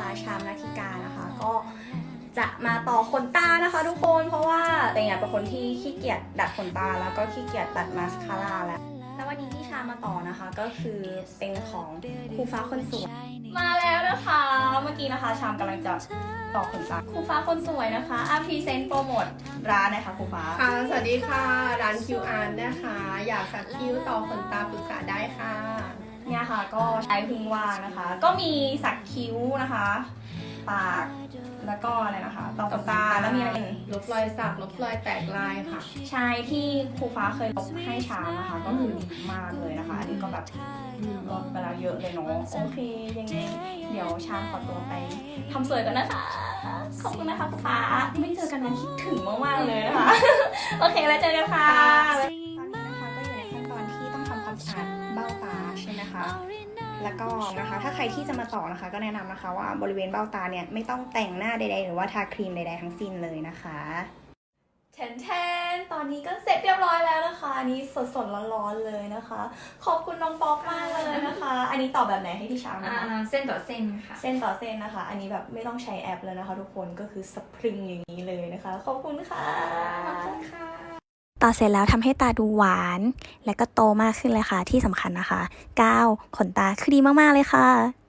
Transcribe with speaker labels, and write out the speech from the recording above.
Speaker 1: คะชามนาทิกานะคะ ก็จะมาต่อขนตานะคะทุกคนเพราะว่าแต่เนี่ยเป็นคนที่ขี้เกียจดัดขนตาแล้วก็ขี้เกียจตัดมาสคาร่าแล้วแล้ววันนี้ที่ชามมาต่อนะคะก็คือเป็นของครูฟ้าคนสวย มาแล้วนะคะ เมื่อกี้นะคะชามกำลังจะต่อขนตาครูฟ้าคนสวยนะคะอาพรีเซนต์โปรโมทร้านหนะคะครูฟ้า
Speaker 2: ค่ะ สวัสดีค่ะ ร้าน QR นะคะ อยากสักคิ้วต่อขนตาปรึกษาได้ค่ะ
Speaker 1: เนี่ยค่ะก็ใช้พึ่งว่างนะคะ ก็มีสักคิ้วนะคะ ปาก แล้วก็อะไรนะคะต่อขนตาแล้วมีอะไรอีก
Speaker 2: ลบรอยสักลบรอยแตกลายค่ะ
Speaker 1: ใช่ที่ครูฟ้าเคยลบให้ชามนะคะ ก็คือดีมากเลยนะคะ อันนี้ก็แบบลดไปแล้วเยอะเลยเนาะโอเคยังไง เดี๋ยวชามขอตัวไปทำสวยกันนะคะ ขอบคุณนะคะครูฟ้าไม่เจอกันนานคิดถึงมากๆเลยนะคะ โอเคแล้วเจอกันค่ะตอนนี้นะคะก็อยู่ในขั้นตอนที่ต้องทำความสะอาดเบ้าตาใช่ไหมคะ แล้วก็นะคะ ถ้าใครที่จะมาต่อนะคะ ก็แนะนำนะคะว่าบริเวณเบ้าตาเนี่ยไม่ต้องแต่งหน้าใดๆ หรือว่าทาครีมใดๆทั้งสิ้นเลยนะคะแทนแทนตอนนี้ก็เสร็จเรียบร้อยแล้วนะคะ อันนี้สดๆร้อนๆเลยนะคะ ขอบคุณน้องป๊อกมากเลยนะคะ อันนี้ต่อแบบไหนให้พี่ช้าง
Speaker 3: อ่า
Speaker 1: นะคะ
Speaker 3: เส้นต่อเส้นค่ะ
Speaker 1: เส้นต่อเส้นนะคะ อันนี้แบบไม่ต้องใช้แอปเลยนะคะ ทุกคนก็คือสะพรึงอย่างนี้เลยนะคะ ขอบคุณค่ะ
Speaker 3: ขอบคุณค่ะ
Speaker 4: ต่อเสร็จแล้วทำให้ตาดูหวาน และก็โตมากขึ้นเลยค่ะที่สำคัญนะคะก้าวขนตาคือดีมากๆเลยค่ะ